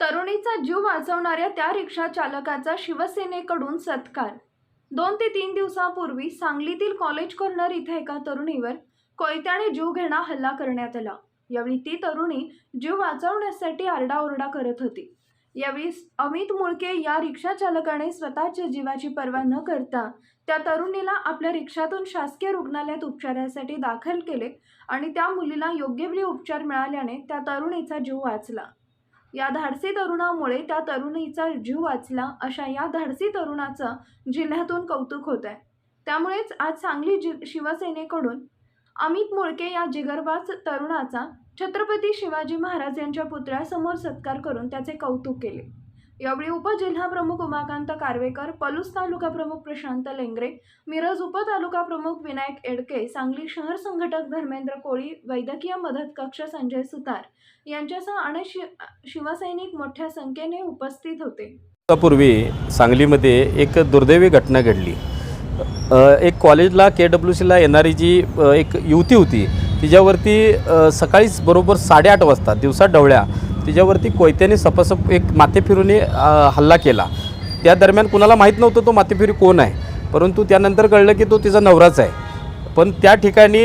तरुणीचा जीव वाचवणाऱ्या त्या रिक्षा चालकाचा शिवसेनेकडून सत्कार. दोन ते तीन दिवसापूर्वी सांगलीतील कॉलेज कॉर्नर इथे एका तरुणीवर कोयत्याने जीव घेणा हल्ला करण्यात आला. यावेळी ती तरुणी जीव वाचवण्यासाठी आरडाओरडा करत होती. यावेळी अमित मुळके या रिक्षा चालकाने स्वतःच्या जीवाची पर्वा न करता त्या तरुणीला आपल्या रिक्षातून शासकीय रुग्णालयात उपचारासाठी दाखल केले आणि त्या मुलीला योग्य वेळी उपचार मिळाल्याने त्या तरुणीचा जीव वाचला. या धाडसी तरुणामुळे त्या तरुणीचा जीव वाचला अशा या धाडसी तरुणाचं जिल्ह्यातून कौतुक होत आहे त्यामुळेच आज सांगली जि शिवसेनेकडून अमित मुळके या जिगरबाज तरुणाचा छत्रपती शिवाजी महाराज यांच्या पुतळ्यासमोर सत्कार करून त्याचे कौतुक केले. यावेळी उपजिल्हाप्रमुख उमाकांत कारवेकर पलूस तालुका प्रमुख प्रशांत लेंगरे मिरज उपतालुका प्रमुख विनायक एडके सांगली शहर संघटक धर्मेंद्र कोळी वैद्यकीय मदत कक्ष संजय सुतार यांच्यासह अनेक शि शिवसैनिक मोठ्या संख्येने उपस्थित होते. पूर्वी सांगलीमध्ये एक दुर्दैवी घटना घडली. एक कॉलेजला के डब्ल्यू सीला येणारी जी एक युवती होती तिच्यावरती सकाळीच बरोबर साडेआठ वाजता दिवसा डवळ्या तिच्यावरती कोयत्याने सपासप एक माथेफिरूने हल्ला केला. त्या दरम्यान कुणाला माहीत नव्हतं तो माथेफिरू कोण आहे. परंतु त्यानंतर कळलं की तो तिचा नवराच आहे. पण त्या ठिकाणी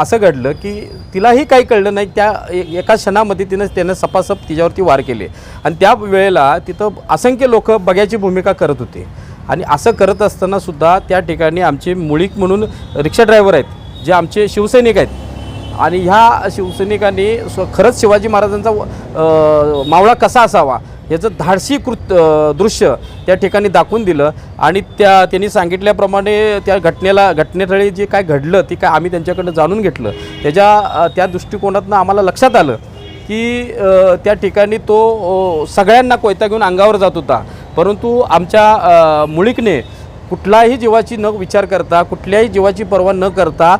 असं घडलं की तिलाही काही कळलं नाही. त्या ए- एका क्षणामध्ये तिनं त्यानं सपासप तिच्यावरती वार केले. आणि त्या वेळेला तिथं असंख्य लोक बघ्याची भूमिका करत होते. आणि असं करत असतानासुद्धा त्या ठिकाणी आमचे मुळीक म्हणून रिक्षा ड्रायव्हर आहेत जे आमचे शिवसैनिक आहेत आणि ह्या शिवसैनिकांनी स्व खरंच शिवाजी महाराजांचा मावळा कसा असावा याचं धाडसी कृत दृश्य त्या ठिकाणी दाखवून दिलं. आणि त्या त्यांनी सांगितल्याप्रमाणे त्या घटनेला घटनेतळी जे काय घडलं ते काय आम्ही त्यांच्याकडनं जाणून घेतलं. त्याच्या त्या दृष्टिकोनातनं आम्हाला लक्षात आलं की त्या ठिकाणी तो सगळ्यांना कोयता घेऊन अंगावर जात होता. परंतु आमच्या मुळीकने कुठलाही जीवाची न विचार करता कुठल्याही जीवाची पर्वा न करता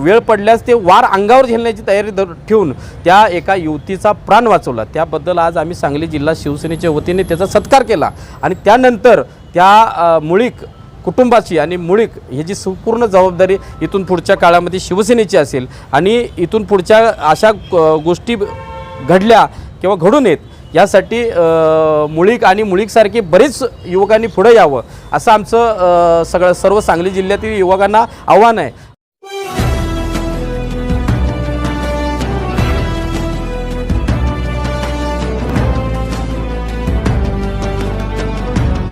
वेळ पडल्यास ते वार अंगावर झेलण्याची तयारी ठेवून त्या एका युवतीचा प्राण वाचवला. त्याबद्दल आज आम्ही सांगली जिल्हा शिवसेनेच्या वतीने त्याचा सत्कार केला. आणि त्यानंतर त्या मुळीक कुटुंबाची आणि मुळीक ह्याची संपूर्ण जबाबदारी इथून पुढच्या काळामध्ये शिवसेनेची असेल आणि इथून पुढच्या अशा गोष्टी घडल्या किंवा घडून येत यासाठी मुळीक आणि मुळीकसारखे बरेच युवकांनी पुढं यावं असं आमचं सगळं सर्व सांगली जिल्ह्यातील युवकांना आव्हान आहे.